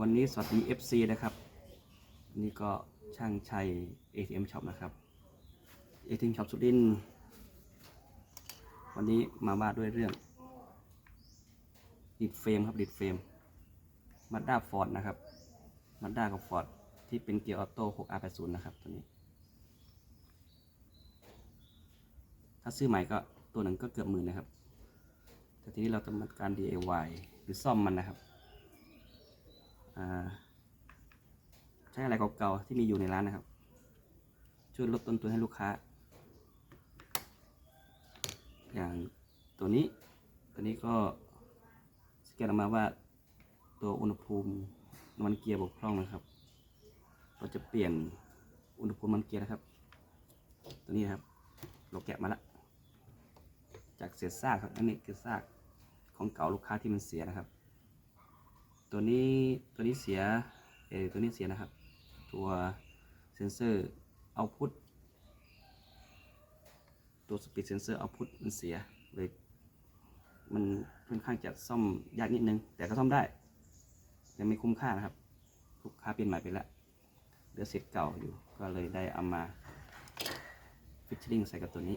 วันนี้สวัสดี FC นะครับ นี่ก็ช่างชัย ATM Shop นะครับ ATM Shop สุริน วันนี้มาว่าด้วยเรื่อง ดิดเฟรมครับ ดิดเฟรมมาด้าฟอร์ดนะครับมาด้ากับฟอร์ดที่เป็นเกียร์ออโต้ 6R80 นะครับ ตัวนี้ ถ้าซื้อใหม่ก็ตัวหนึ่งก็เกือบหมื่นนะครับ แต่ทีนี้เราจะมาการ DIY หรือซ่อมมันนะครับ ใช้อะไรเก่าๆที่มีอยู่ในร้านนะครับ ช่วยลดต้นทุนให้ลูกค้า อย่างตัวนี้ตัวนี้ก็สแกนออกมาว่าตัวอุณหภูมิมันเกียร์บกพร่องนะครับ เราจะเปลี่ยนอุณหภูมิมันเกียร์นะครับ ตัวนี้นะครับ เราแกะมาแล้วจากเศษซากครับอันนี้คือซากของเก่าลูกค้าที่มันเสียนะครับ ตัวนี้ตัวนี้เสียเออตัวนี้เสียนะครับ ตัวเซนเซอร์เอาพุทตัวสปีดเซนเซอร์เอาพุทมันเสียเลยมันค่อนข้างจะซ่อมยากนิดนึง แต่ก็ซ่อมได้ยังไม่คุ้มค่านะครับลูกค้าเปลี่ยนใหม่ไปแล้วเหลือเศษเก่าอยู่ก็เลยได้เอามาฟิชชิ่งใส่กับตัวนี้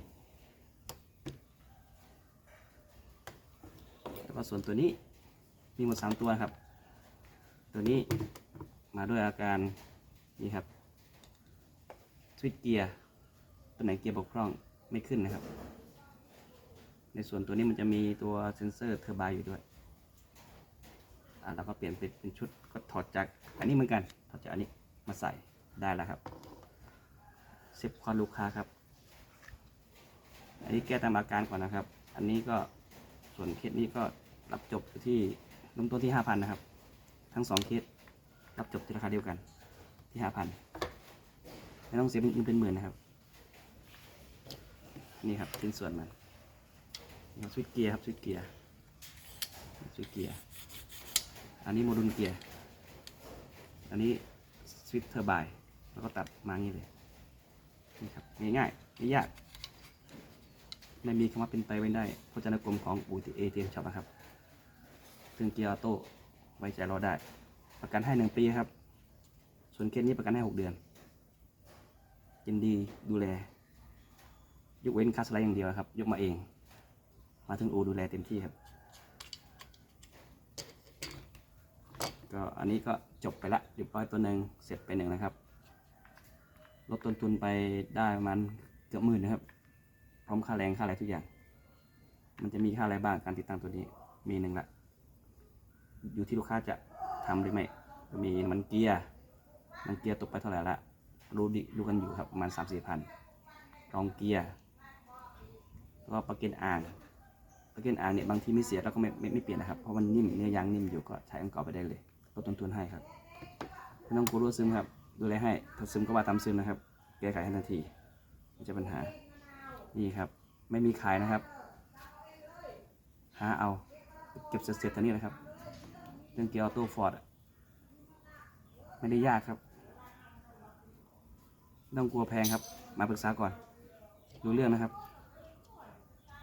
แล้วก็ส่วนตัวนี้มีหมดสามตัวครับ ตัวนี้มาด้วยอาการนี่ครับสวิตเกียร์ตัวไหนเกียร์บกพร่องไม่ขึ้นนะครับ ในส่วนตัวนี้มันจะมีตัวเซ็นเซอร์เทอร์บายอยู่ด้วยอ่าเราก็เปลี่ยนเป็นเป็นชุดก็ถอดจากอันนี้เหมือนกันถอดจากอันนี้มาใส่ได้แล้วครับเซฟความลูกค้าครับ อันนี้แก้ตามอาการก่อนนะครับ อันนี้ก็ส่วนเคสนี้ก็รับจบที่เริ่มต้นที่ 5,000 นะครับ ทั้งสองเคสรับจบที่ราคาเดียวกันที่5,000ไม่ต้องเสียเป็นเป็นหมื่นนะครับ นี่ครับชิ้นส่วนมันนี่สวิตเกียร์ครับสวิตเกียร์สวิตเกียร์อันนี้โมดูลเกียร์อันนี้สวิตช์เทอร์ไบน์แล้วก็ตัดมางี้เลยนี่ครับง่ายๆไม่ยากไม่มีคำว่าเป็นไปไม่ได้พจนานุกรมของอูทีเอทีเอ็มช็อปนะครับซึ่งเกียร์ออโต้ ไว้ใจเราได้ ประกันให้หนึ่งปีครับ ส่วนเคสนี้ประกันให้หกเดือนยินดีดูแล ยกเว้นค่าสไลด์อย่างเดียวครับ ยกมาเอง มาถึงอูดูแลเต็มที่ครับ ก็อันนี้ก็จบไปละเรียบร้อยตัวหนึ่งเสร็จไปหนึ่งนะครับ ลดต้นทุนไปได้ประมาณเกือบหมื่นนะครับ พร้อมค่าแรงค่าอะไรทุกอย่าง มันจะมีค่าอะไรบ้างการติดตั้งตัวนี้มีหนึ่งละ อยู่ที่ลูกค้าจะทำหรือไม่มีมันเกียร์มันเกียร์ตกไปเท่าไหร่ละรู้ดิรู้กันอยู่ครับประมาณสามสี่พันรองเกียร์แล้วก็ปลั๊กเกนอ่างปลั๊กเกนอ่างเนี่ยบางทีไม่เสียเราก็ไม่ไม่ไม่เปลี่ยนนะครับ เพราะมันนิ่มเนื้อยางนิ่มอยู่ก็ใช้อันเก่าไปได้เลยลดต้นทุนให้ครับไม่ต้องกลัวรั่วซึมครับ ดูแลให้ถ้าซึมก็ว่าตามซึมนะครับ แก้ไขให้ทันทีไม่ใช่ปัญหา นี่ครับ ไม่มีขายนะครับ หาเอา เก็บเสร็จๆตัวนี้นะครับ เรื่องเกียร์ออโต้ฟอร์ดไม่ได้ยากครับ ต้องกลัวแพงครับ มาปรึกษาก่อนดูเรื่องนะครับ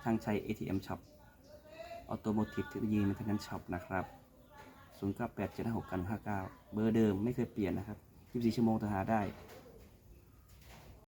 ช่างใช้ ATM Shop ออโตโมทีฟเทคโนโลยีมันทั้งนั้นช็อปนะครับ 0 9 8 7 5 6 9 5 9 เบอร์เดิมไม่เคยเปลี่ยนนะครับ 24 ชั่วโมงโทรหาได้